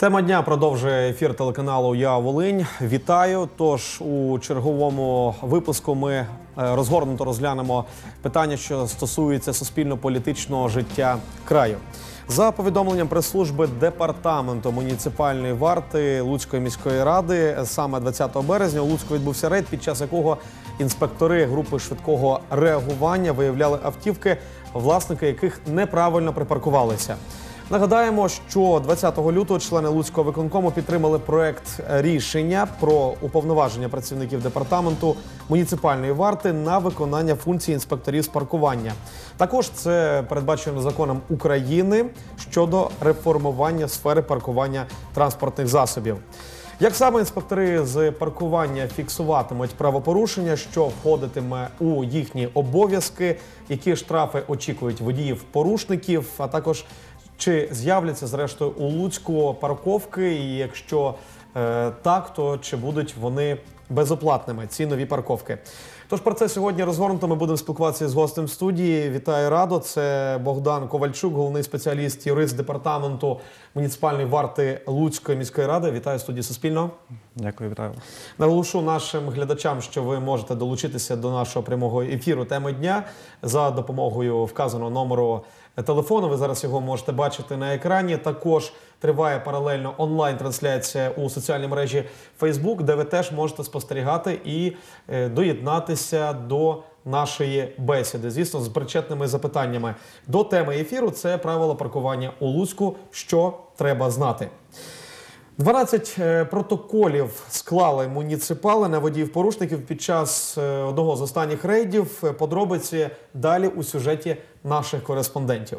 Тема дня продовжує ефір телеканалу Я Волинь. Вітаю. Тож у черговому випуску ми е, розгорнуто розглянемо питання, що стосується суспільно-політичного життя краю. За повідомленням прес-служби департаменту муніципальної варти Луцької міської ради, саме 20 березня у Луцьку відбувся рейд, під час якого інспектори групи швидкого реагування виявляли автівки, власники яких неправильно припаркувалися. Нагадаємо, що 20 лютого члени Луцького виконкому підтримали проект рішення про уповноваження працівників департаменту муніципальної варти на виконання функцій інспекторів з паркування. Також це передбачено законом України щодо реформування сфери паркування транспортних засобів. Як саме інспектори з паркування фіксуватимуть правопорушення, що входитиме у їхні обов'язки, які штрафи очікують водіїв порушників, а також чи з'являться зрештою у Луцьку парковки, і якщо е, так, то чи будуть вони безоплатними ці нові парковки? Тож про це сьогодні розгорнуто. Ми будемо спілкуватися з гостем студії. Вітаю радо. Це Богдан Ковальчук, головний спеціаліст, юрист департаменту муніципальної варти Луцької міської ради. Вітаю студії Суспільного. Дякую, вітаю. Наголошу нашим глядачам, що ви можете долучитися до нашого прямого ефіру теми дня за допомогою вказаного номеру телефону. Ви зараз його можете бачити на екрані. Також триває паралельно онлайн-трансляція у соціальній мережі Facebook, де ви теж можете спостерігати і е, доєднатися до нашої бесіди. Звісно, з причетними запитаннями до теми ефіру. Це правила паркування у Луцьку. Що треба знати. 12 е, протоколів склали муніципали на водіїв порушників під час е, одного з останніх рейдів. Подробиці далі у сюжеті наших кореспондентів.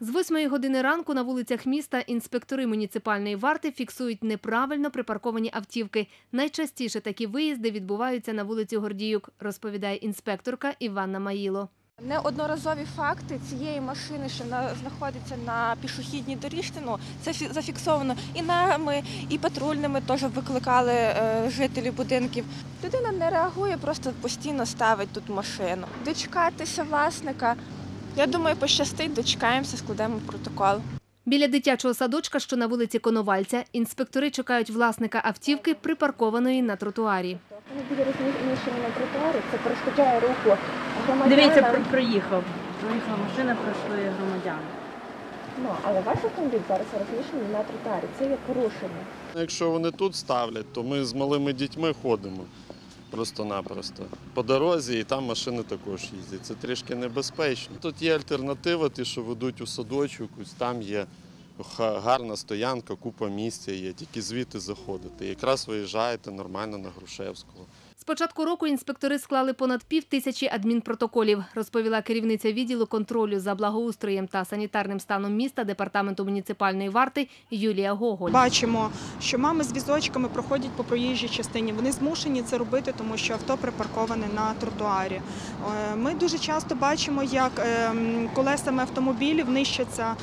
З 8 години ранку на вулицях міста інспектори муніципальної варти фіксують неправильно припарковані автівки. Найчастіше такі виїзди відбуваються на вулиці Гордіюк, розповідає інспекторка Іванна Маїло. Неодноразові факти цієї машини, що на знаходиться на пішохідній доріжці, ну це фі- зафіксовано і нами, і патрульними теж викликали е, жителі будинків. Людина не реагує, просто постійно ставить тут машину. Дочекатися власника. Я думаю, пощастить, дочекаємося, складемо протокол. Біля дитячого садочка, що на вулиці Коновальця, інспектори чекають власника автівки, припаркованої на тротуарі. Буде розміщені на тротуарі, це перешкоджає руху громадянам. Дивіться, про- проїхав. Проїхала машина, пройшли громадяни. Ну, але ваш автомобіль зараз розміщений на тротуарі. Це є порушення. Якщо вони тут ставлять, то ми з малими дітьми ходимо просто-напросто по дорозі, і там машини також їздять. Це трішки небезпечно. Тут є альтернатива, ті, що ведуть у садочок, ось там є гарна стоянка, купа місця є, тільки звідти заходити. Якраз виїжджаєте нормально на Грушевського. Початку року інспектори склали понад пів тисячі адмінпротоколів, розповіла керівниця відділу контролю за благоустроєм та санітарним станом міста департаменту муніципальної варти Юлія Гоголь. Бачимо, що мами з візочками проходять по проїжджій частині. Вони змушені це робити, тому що авто припарковане на тротуарі. Е, Ми дуже часто бачимо, як ем, колесами автомобілів нищаться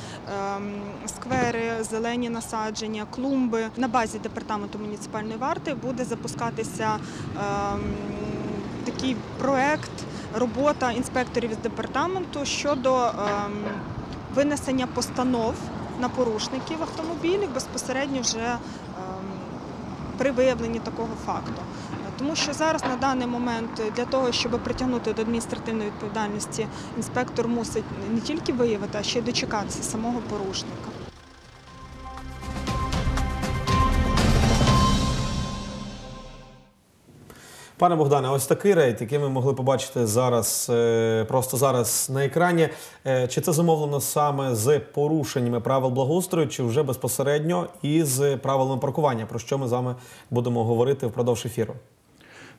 ем, сквери, зелені насадження, клумби. На базі департаменту муніципальної варти буде запускатися такий проект. Робота інспекторів з департаменту щодо ем, винесення постанов на порушників автомобілів безпосередньо вже ем, при виявленні такого факту. Тому що зараз на даний момент для того, щоб притягнути до адміністративної відповідальності, інспектор мусить не тільки виявити, а ще й дочекатися самого порушника. Пане Богдане, ось такий рейд, який ми могли побачити зараз, е, просто зараз на екрані. Е, Чи це зумовлено саме з порушеннями правил благоустрою, чи вже безпосередньо із правилами паркування, про що ми з вами будемо говорити впродовж ефіру?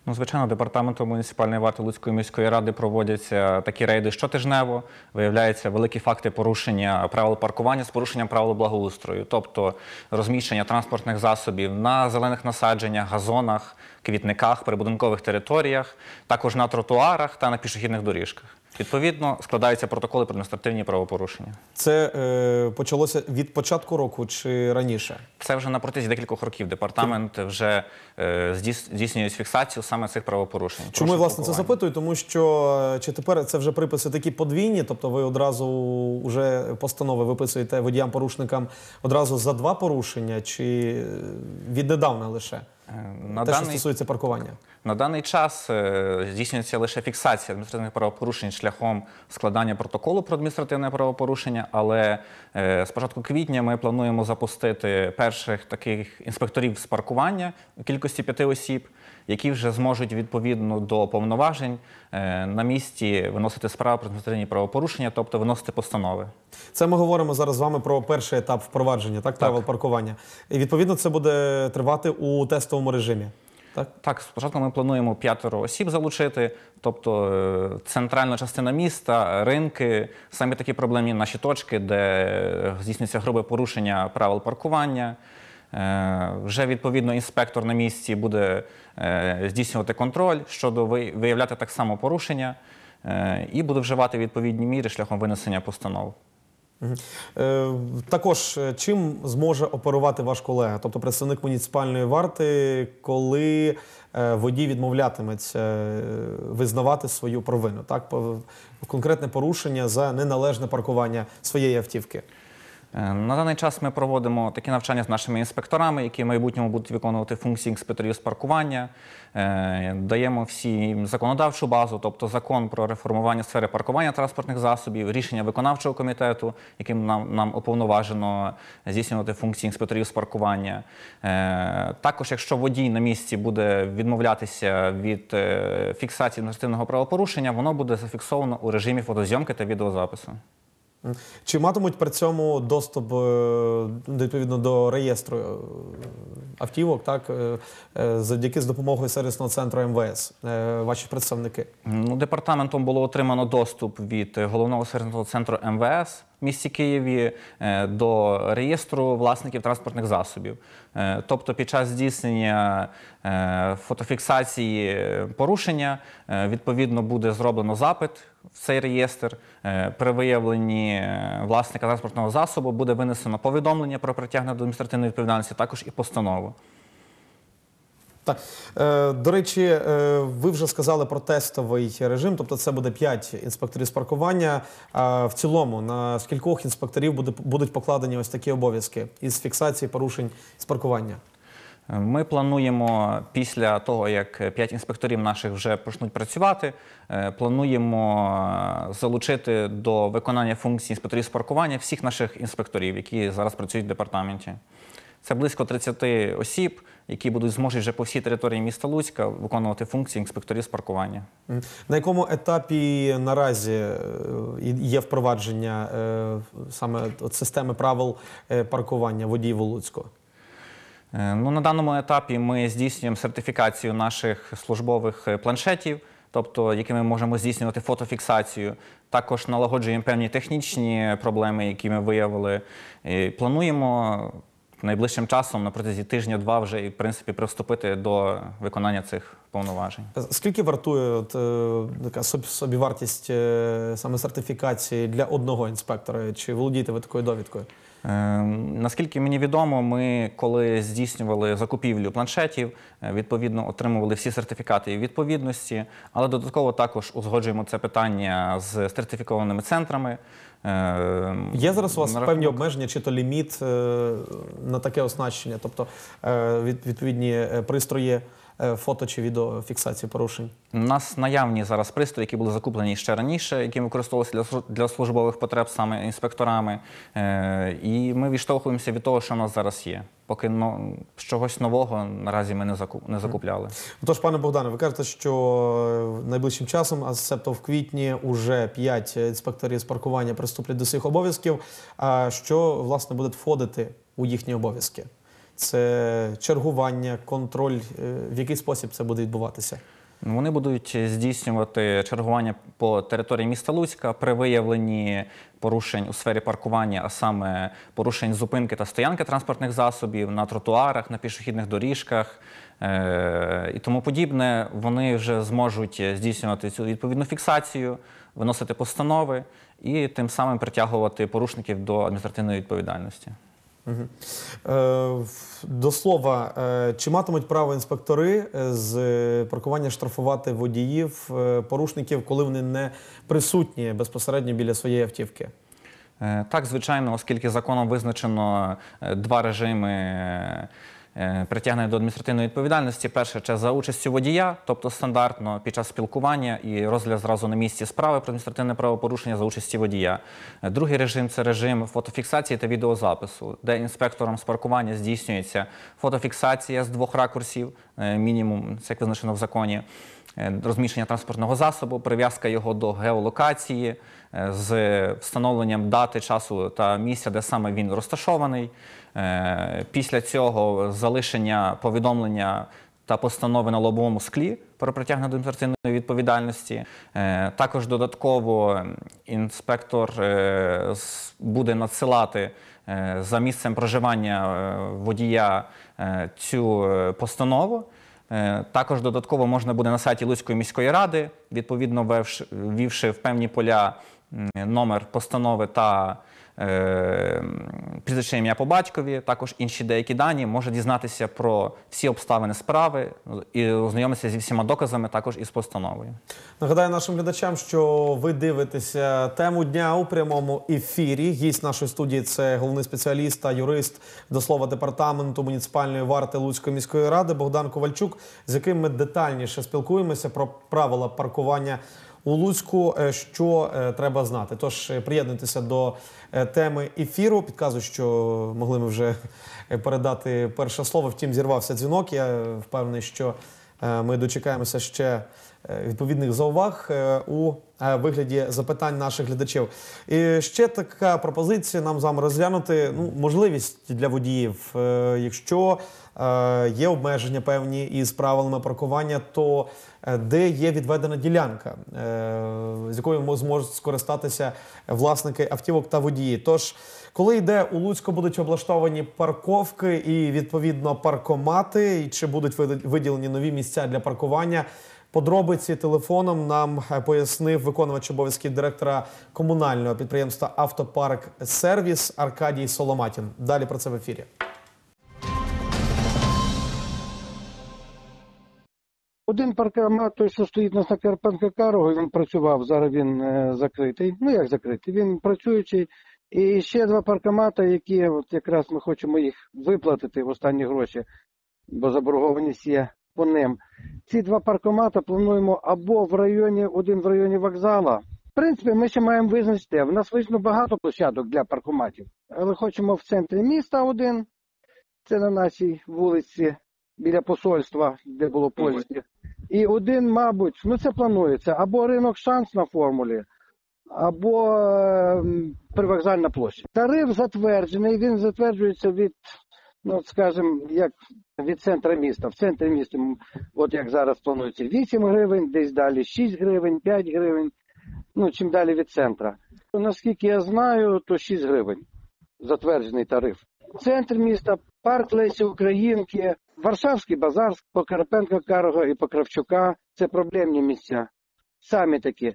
Ну, звичайно, департаментом муніципальної варти Луцької міської ради проводяться такі рейди щотижнево. Виявляються великі факти порушення правил паркування з порушенням правил благоустрою, тобто розміщення транспортних засобів на зелених насадженнях, газонах, квітниках, прибудинкових територіях, також на тротуарах та на пішохідних доріжках. Відповідно, складаються протоколи про адміністративні правопорушення. Це е, почалося від початку року чи раніше? Це вже на протязі декількох років департамент вже е, здійснює фіксацію саме цих правопорушень. Чому я власне це запитую? Тому що е, чи тепер це вже приписи такі подвійні, тобто ви одразу вже постанови виписуєте водіям-порушникам одразу за два порушення, чи е, віднедавна лише? Е, На Те, що стосується паркування. на даний час е, здійснюється лише фіксація адміністративних правопорушень шляхом складання протоколу про адміністративне правопорушення, але е, з початку квітня ми плануємо запустити перших таких інспекторів з паркування у кількості п'яти осіб, які вже зможуть відповідно до повноважень е, на місці виносити справи про адміністративні правопорушення, тобто виносити постанови. Це ми говоримо зараз з вами про перший етап впровадження, так, правил паркування. І відповідно це буде тривати у тестовому режимі. Так? Так, спочатку ми плануємо п'ятеро осіб залучити, тобто е, центральна частина міста, ринки, самі такі проблемні наші точки, де е, здійснюється грубе порушення правил паркування. Е, Вже відповідно інспектор на місці буде е, здійснювати контроль щодо виявляти так само порушення е, і буде вживати відповідні міри шляхом винесення постанов. Також чим зможе оперувати ваш колега, тобто представник муніципальної варти, коли водій відмовлятиметься визнавати свою провину, так конкретне порушення за неналежне паркування своєї автівки. Е, На даний час ми проводимо такі навчання з нашими інспекторами, які в майбутньому будуть виконувати функції інспекторів з паркування. Е, Даємо всім законодавчу базу, тобто закон про реформування сфери паркування транспортних засобів, рішення виконавчого комітету, яким нам, нам уповноважено здійснювати функції інспекторів з паркування. Е, Також, якщо водій на місці буде відмовлятися від фіксації адміністративного правопорушення, воно буде зафіксовано у режимі фотозйомки та відеозапису. Чи матимуть при цьому доступ е, відповідно до реєстру е, автівок, так е, завдяки з допомогою сервісного центру МВС, ваші представники? Ну, департаментом було отримано доступ від головного сервісного центру МВС місті Києві е, до реєстру власників транспортних засобів. Е, Тобто, під час здійснення е, фотофіксації порушення відповідно буде зроблено запит в цей реєстр. При виявленні власника транспортного засобу буде винесено повідомлення про притягнення до адміністративної відповідальності, також і постанову. Так, е, до речі, е, ви вже сказали про тестовий режим, тобто це буде 5 інспекторів з паркування. А в цілому на скількох інспекторів будуть покладені ось такі обов'язки із фіксації порушень з паркування? Ми плануємо після того, як п'ять інспекторів наших вже почнуть працювати, е, плануємо е, залучити до виконання функцій інспекторів з паркування всіх наших інспекторів, які зараз працюють в департаменті. Це близько 30 осіб, які будуть зможуть вже по всій території міста Луцька виконувати функції інспекторів з паркування. На якому етапі наразі е, є впровадження е, саме от системи правил е, паркування водіїв у Луцьку? Ну, на даному етапі ми здійснюємо сертифікацію наших службових планшетів, тобто якими ми можемо здійснювати фотофіксацію. Також налагоджуємо певні технічні проблеми, які ми виявили. І плануємо найближчим часом на протязі тижня-два вже і, в принципі приступити до виконання цих повноважень. Скільки вартує от, е, така соб- собівартість е, саме сертифікації для одного інспектора? Чи володієте ви такою довідкою? Е, Наскільки мені відомо, ми коли здійснювали закупівлю планшетів, е, відповідно отримували всі сертифікати відповідності, але додатково також узгоджуємо це питання з сертифікованими центрами. Е, Є зараз у вас на певні обмеження чи то ліміт е, на таке оснащення, тобто е, відповідні пристрої фото чи відеофіксації порушень? У нас наявні зараз пристрої, які були закуплені ще раніше, які використовувалися для, службових потреб саме інспекторами. Е, і ми відштовхуємося від того, що в нас зараз є. Поки ну, чогось нового наразі ми не, заку- не закупляли. Тож, пане Богдане, ви кажете, що е, найближчим часом, а себто в квітні, уже 5 інспекторів з паркування приступлять до своїх обов'язків. А що власне буде входити у їхні обов'язки? Це чергування, контроль. е, В який спосіб це буде відбуватися? Вони будуть здійснювати чергування по території міста Луцька при виявленні порушень у сфері паркування, а саме порушень зупинки та стоянки транспортних засобів на тротуарах, на пішохідних доріжках е- і тому подібне. Вони вже зможуть здійснювати цю відповідну фіксацію, виносити постанови і тим самим притягувати порушників до адміністративної відповідальності. Е, До слова, е, чи матимуть право інспектори е, з паркування штрафувати водіїв, порушників, коли вони не присутні безпосередньо біля своєї автівки? Так, звичайно, оскільки законом визначено два режими притягнення до адміністративної відповідальності. Перше це за участю водія, тобто стандартно під час спілкування і розгляд зразу на місці справи про адміністративне правопорушення за участі водія. Е, Другий режим це режим фотофіксації та відеозапису, де інспектором з паркування здійснюється фотофіксація з двох ракурсів, е, мінімум, це як визначено в законі е, розміщення транспортного засобу, прив'язка його до геолокації е, з встановленням дати, часу та місця, де саме він розташований. Е, Після цього залишення повідомлення та постанови на лобовому склі про притягнення до адміністративної відповідальності. Е, Також додатково інспектор е, буде надсилати за місцем проживання водія цю постанову. Також додатково можна буде на сайті Луцької міської ради, відповідно ввівши в певні поля номер постанови та прізвище ім'я по батькові, також інші деякі дані, може дізнатися про всі обставини справи і ознайомитися зі всіма доказами, також із постановою. Нагадаю нашим глядачам, що ви дивитеся тему дня у прямому ефірі. Гість нашої студії це головний спеціаліст та юрист до слова департаменту муніципальної варти Луцької міської ради Богдан Ковальчук, з яким ми детальніше спілкуємося про правила паркування у Луцьку. е, Що е, треба знати? Тож е, приєднуйтеся до теми ефіру. Підказую, що могли ми вже передати перше слово. Втім, зірвався дзвінок. Я впевнений, що ми дочекаємося ще відповідних зауваг у вигляді запитань наших глядачів. І ще така пропозиція нам з вами розглянути ну, можливість для водіїв, е, якщо е, є обмеження певні із правилами паркування, то е, де є відведена ділянка, е, з якою зможуть скористатися власники автівок та водії. Тож, коли йде у Луцьку, будуть облаштовані парковки і відповідно паркомати, і чи будуть виділені нові місця для паркування. Подробиці телефоном нам е, пояснив виконувач обов'язків директора комунального підприємства Автопарк Сервіс Аркадій Соломатін. Далі про це в ефірі. Один паркомат, той, що стоїть на Карпенка Карого, він працював, зараз він е, закритий. Ну як закритий? Він працюючий. І ще два паркомата, які от якраз ми хочемо їх виплатити в останні гроші, бо заборгованість є по ним. Ці два паркомата плануємо або в районі, один в районі вокзала. В принципі, ми ще маємо визначити. В нас вийшло багато площадок для паркоматів, але хочемо в центрі міста один. Це на нашій вулиці біля посольства, де було польське. І один, мабуть, ну це планується, або ринок шанс на формулі, або е, привокзальна площа. Тариф затверджений, він затверджується від, ну скажімо, як від центра міста. В центрі міста, от як зараз планується, 8 гривень, десь далі 6 гривень, 5 гривень, ну чим далі від центра. Наскільки я знаю, то 6 гривень затверджений тариф. Центр міста, парк Лесі Українки, Варшавський базар по Карпенка Карого і по Кравчука. Це проблемні місця. Самі такі.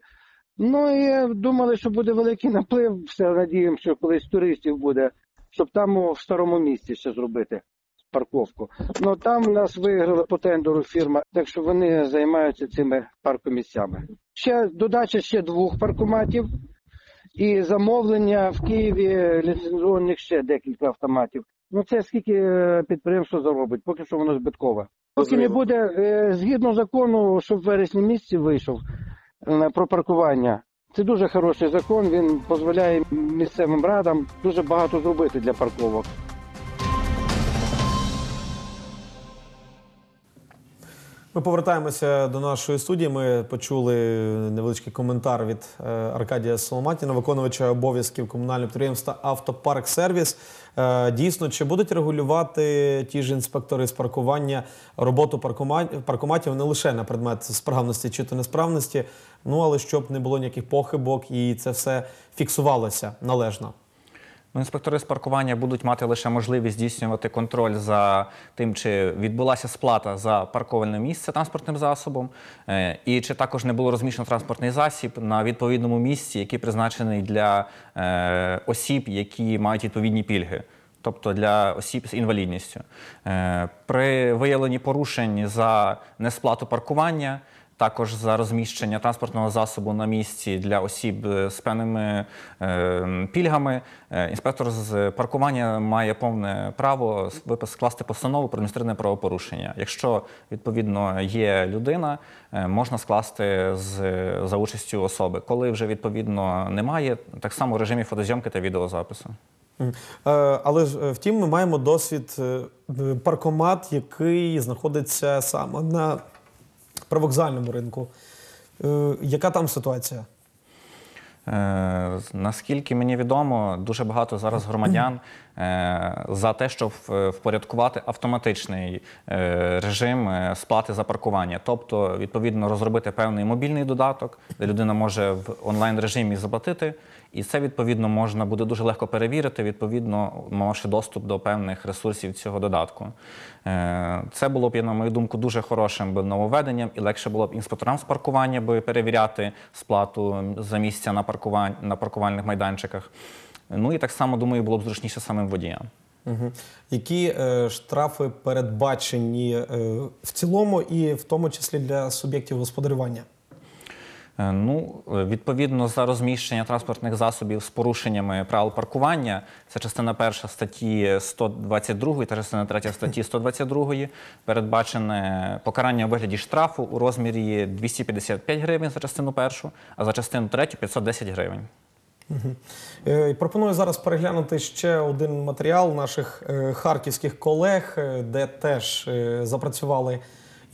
Ну і думали, що буде великий наплив. Все надіємося, що колись туристів буде, щоб там в старому місті ще зробити парковку. Ну там нас виграли по тендеру фірма, так що вони займаються цими паркомісцями. Ще додача ще двох паркоматів. І замовлення в Києві ліцензованих ще декілька автоматів. Ну це скільки е, підприємство заробить, поки що воно збиткове. Поки не буде е, згідно закону, щоб в вересні місяці вийшов е, про паркування. Це дуже хороший закон. Він дозволяє місцевим радам дуже багато зробити для парковок. Ми повертаємося до нашої студії. Ми почули невеличкий коментар від е, Аркадія Соломатіна, виконувача обов'язків комунального підприємства Автопарк Сервіс. Е, Дійсно, чи будуть регулювати ті ж інспектори з паркування роботу паркома- паркоматів не лише на предмет справності чи то несправності, ну але щоб не було ніяких похибок і це все фіксувалося належно. Інспектори з паркування будуть мати лише можливість здійснювати контроль за тим, чи відбулася сплата за парковальне місце транспортним засобом, е, і чи також не було розміщено транспортний засіб на відповідному місці, який призначений для е, осіб, які мають відповідні пільги. Тобто для осіб з інвалідністю. Е, При виявленні порушень за несплату паркування, також за розміщення транспортного засобу на місці для осіб е, з певними е, пільгами, е, інспектор з паркування має повне право скласти постанову про адміністративне правопорушення. Якщо відповідно є людина, можна скласти з, за участю особи. Коли вже відповідно немає, так само в режимі фотозйомки та відеозапису. Але ж втім, ми маємо досвід паркомат, який знаходиться саме на привокзальному ринку. Е, Яка там ситуація? Е, Наскільки мені відомо, дуже багато зараз громадян е, за те, щоб впорядкувати автоматичний е, режим е, сплати за паркування. Тобто, відповідно, розробити певний мобільний додаток, де людина може в онлайн режимі заплатити, і це відповідно можна буде дуже легко перевірити, відповідно, мавши доступ до певних ресурсів цього додатку. Е, Це було б, на мою думку, дуже хорошим би нововведенням, і легше було б інспекторам з паркування би перевіряти сплату за місця на паркувань на паркувальних майданчиках. Ну і так само думаю, було б зручніше самим водіям. Угу. Які е, штрафи передбачені е, в цілому і в тому числі для суб'єктів господарювання? Е, Ну, е, відповідно, за розміщення транспортних засобів з порушеннями правил паркування, це частина перша статті 122 та частина третя статті 122, передбачене покарання у вигляді штрафу у розмірі 255 гривень за частину першу, а за частину третю 510 гривень. Е, Пропоную зараз переглянути ще один матеріал наших харківських колег, де теж запрацювали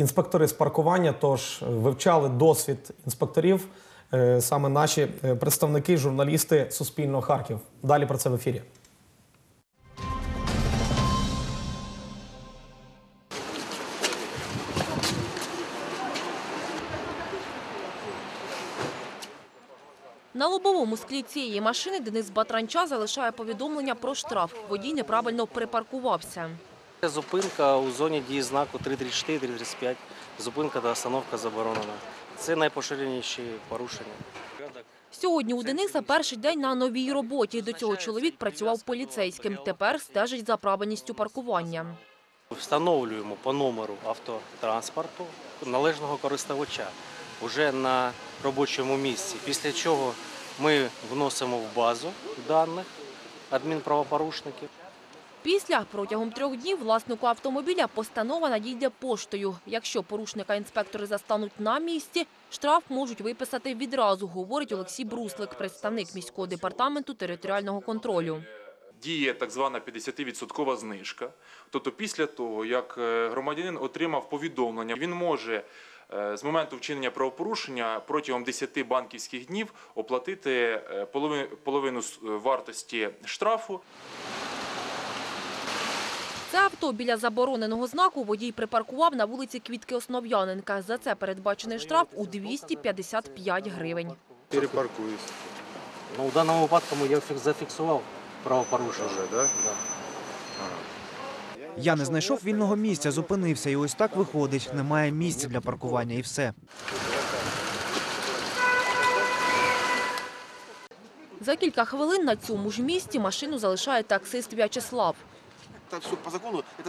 інспектори з паркування. Тож е, вивчали досвід інспекторів е, саме наші е, представники, журналісти Суспільного Харків. Далі про це в ефірі. На лобовому склі цієї машини Денис Батранча залишає повідомлення про штраф. Водій неправильно припаркувався. Зупинка у зоні дії знаку 334-335. Зупинка та остановка заборонена. Це найпоширеніші порушення. Сьогодні у Дениса перший день на новій роботі. До цього чоловік працював поліцейським. Тепер стежить за правильністю паркування. Встановлюємо по номеру автотранспорту належного користувача вже на робочому місці. Після чого ми вносимо в базу даних адмінправопорушників. Після протягом трьох днів власнику автомобіля постанова надійде поштою. Якщо порушника інспектори застануть на місці, штраф можуть виписати відразу, говорить Олексій Бруслик, представник міського департаменту територіального контролю. діє так звана 50% знижка. Тобто, після того, як е, громадянин отримав повідомлення, він може е, з моменту вчинення правопорушення протягом 10 банківських днів оплатити е, половину вартості штрафу. Це авто біля забороненого знаку водій припаркував на вулиці Квітки Основ'яненка. За це передбачений штраф у 255 гривень. Перепаркуюсь. Ну, в даному випадку я зафіксував правопорушення. вже, Да? Я не знайшов вільного місця, зупинився, і ось так виходить. Немає місця для паркування, і все. За кілька хвилин на цьому ж місці машину залишає таксист В'ячеслав.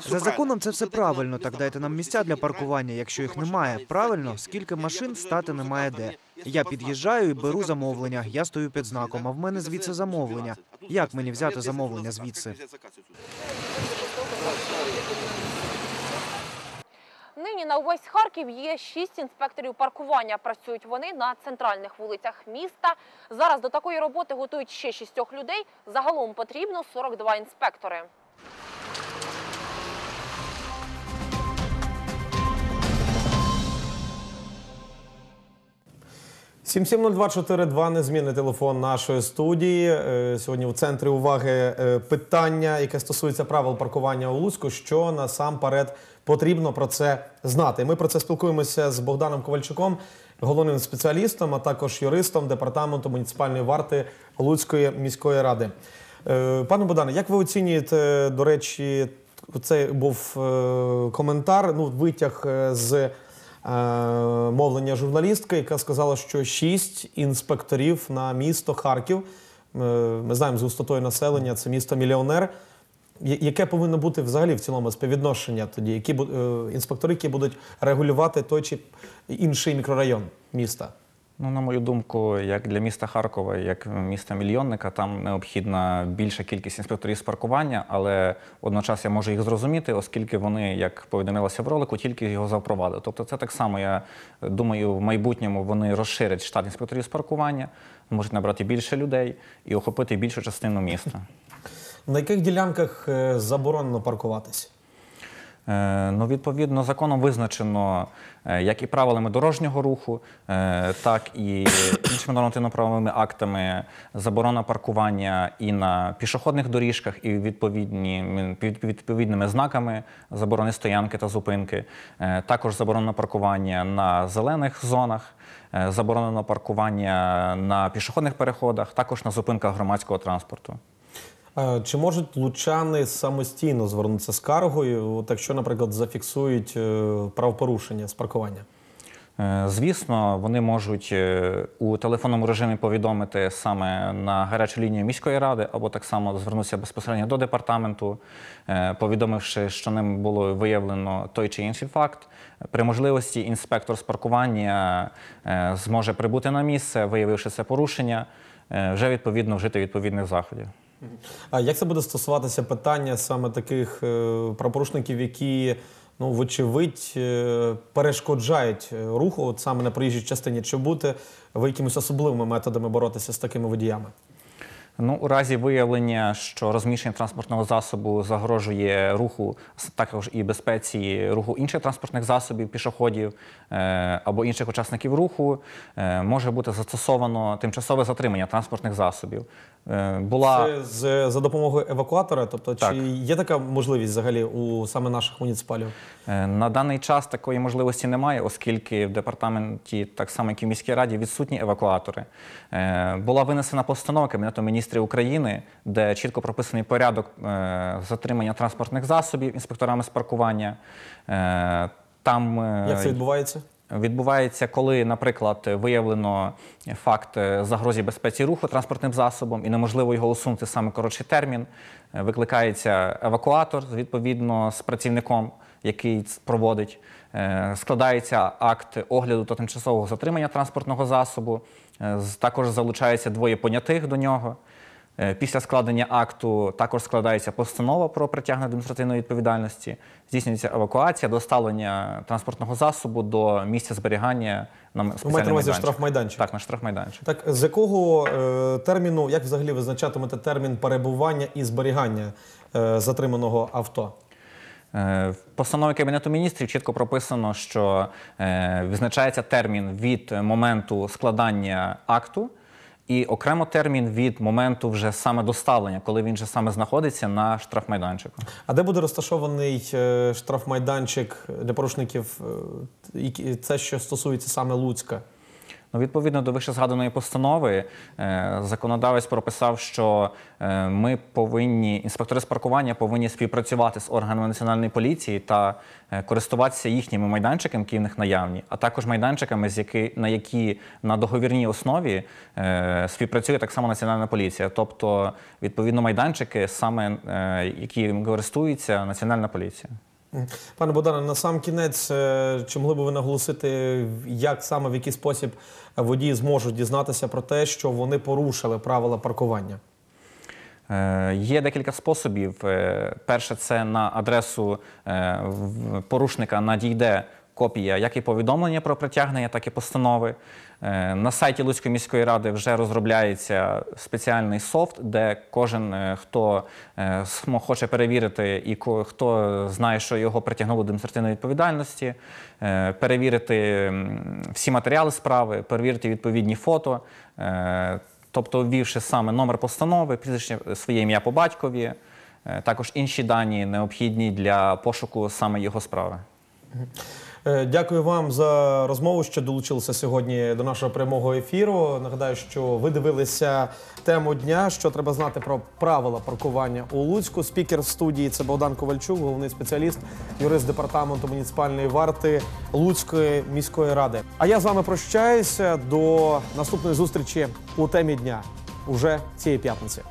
За законом це все правильно. Так дайте нам місця для паркування. Якщо їх немає, правильно, скільки машин стати немає де. Я під'їжджаю і беру замовлення. Я стою під знаком, а в мене звідси замовлення. Як мені взяти замовлення звідси? Нині на увесь Харків є шість інспекторів паркування. Працюють вони на центральних вулицях міста. Зараз до такої роботи готують ще шістьох людей. Загалом потрібно 42 інспектори. 7702442 незмінний телефон нашої студії. Е, Сьогодні в центрі уваги е, питання, яке стосується правил паркування у Луцьку. Що насамперед потрібно про це знати. Ми про це спілкуємося з Богданом Ковальчуком, головним спеціалістом, а також юристом департаменту муніципальної варти Луцької міської ради. Е, Пане Богдане, як ви оцінюєте, до речі, це був коментар, ну витяг з мовлення журналістки, яка сказала, що шість інспекторів на місто Харків. е, Ми знаємо з густотою населення, це місто мільйонер. Яке повинно бути взагалі в цілому співвідношення тоді? Які е, інспектори, які будуть регулювати той чи інший мікрорайон міста? Ну, на мою думку, як для міста Харкова, як міста мільйонника, там необхідна більша кількість інспекторів з паркування, але водночас я можу їх зрозуміти, оскільки вони, як повідомилося в ролику, тільки його запровадили. Тобто, це так само. Я думаю, в майбутньому вони розширять штат інспекторів з паркування, можуть набрати більше людей і охопити більшу частину міста. На яких ділянках е, заборонено паркуватися? Е, Ну, відповідно, законом визначено е, як і правилами дорожнього руху, е, так і іншими нормативно-правовими актами заборона паркування і на пішохідних доріжках, і відповідні, відповідними знаками заборони стоянки та зупинки. Також заборонено паркування на зелених зонах, заборонено паркування на пішохідних переходах, також на зупинках громадського транспорту. Е, Чи можуть лучани самостійно звернутися з скаргою, от якщо, наприклад, зафіксують е, правопорушення з паркування? Е, Звісно, вони можуть у телефонному режимі повідомити саме на гарячу лінію міської ради, або так само звернутися безпосередньо до департаменту, повідомивши, що ним було виявлено той чи інший факт. При можливості інспектор з паркування зможе прибути на місце, виявивши це порушення, вже відповідно вжити відповідних заходів. А як це буде стосуватися питання саме таких е, правопорушників, які, ну, вочевидь, е, перешкоджають е, руху, от саме на проїжджій частині? Чи будете ви якимись особливими методами боротися з такими водіями? Ну, у разі виявлення, що розміщення транспортного засобу загрожує руху, також і безпеці руху інших транспортних засобів, пішоходів е, або інших учасників руху, е, може бути застосовано тимчасове затримання транспортних засобів. Е, була Це з, за допомогою евакуатора? Тобто, Так. чи є така можливість взагалі у саме наших муніципалів? На даний час такої можливості немає, оскільки в департаменті, так само як і в міській раді, відсутні евакуатори. Була винесена постанова Кабінету міністрів України, де чітко прописаний порядок е, затримання транспортних засобів інспекторами з паркування. Е, Там е, Як це відбувається? Відбувається, коли, наприклад, виявлено факт загрозі безпеці руху транспортним засобом і неможливо його усунути саме коротший термін. Викликається евакуатор відповідно з працівником, який проводить. Складається акт огляду та тимчасового затримання транспортного засобу. Також залучається двоє понятих до нього. Е, Після складення акту також складається постанова про притягнення адміністративної відповідальності, здійснюється евакуація, доставлення транспортного засобу до місця зберігання на спеціальний майданчик. штрафмайданчик? Так, на штрафмайданчик. Так, з якого е, терміну, як взагалі визначатимете термін перебування і зберігання е, затриманого авто? Е, В постанові Кабінету міністрів чітко прописано, що е, визначається термін від моменту складання акту і окремо термін від моменту вже саме доставлення, коли він вже саме знаходиться на штрафмайданчику. А де буде розташований е, штрафмайданчик для порушників? е, Це що стосується саме Луцька? Ну, відповідно до вище згаданої постанови, е, законодавець прописав, що е, ми повинні, інспектори з паркування повинні співпрацювати з органами національної поліції та е, користуватися їхніми майданчиками, які в них наявні, а також майданчиками, з які, на які на договірній основі співпрацює так само національна поліція. Тобто, відповідно, майданчики, саме які користується національна поліція. Пане Богдане, на сам кінець, е, чи могли б ви наголосити, як саме в який спосіб водії зможуть дізнатися про те, що вони порушили правила паркування? Е, Є декілька способів. Е, Перше, це на адресу порушника надійде копія як і повідомлення про притягнення, так і постанови. Е, На сайті Луцької міської ради вже розробляється спеціальний софт, де кожен, е, хто е, хоче перевірити і хто знає, що його притягнули до адміністративної відповідальності, перевірити всі матеріали справи, перевірити відповідні фото. Тобто, ввівши саме номер постанови, прізвище своє ім'я по батькові, також інші дані необхідні для пошуку саме його справи. Е, Дякую вам за розмову, що долучилися сьогодні до нашого прямого ефіру. Нагадаю, що ви дивилися тему дня, що треба знати про правила паркування у Луцьку. Спікер студії це Богдан Ковальчук, головний спеціаліст, юрист департаменту муніципальної варти Луцької міської ради. А я з вами прощаюся до наступної зустрічі у темі дня уже цієї п'ятниці.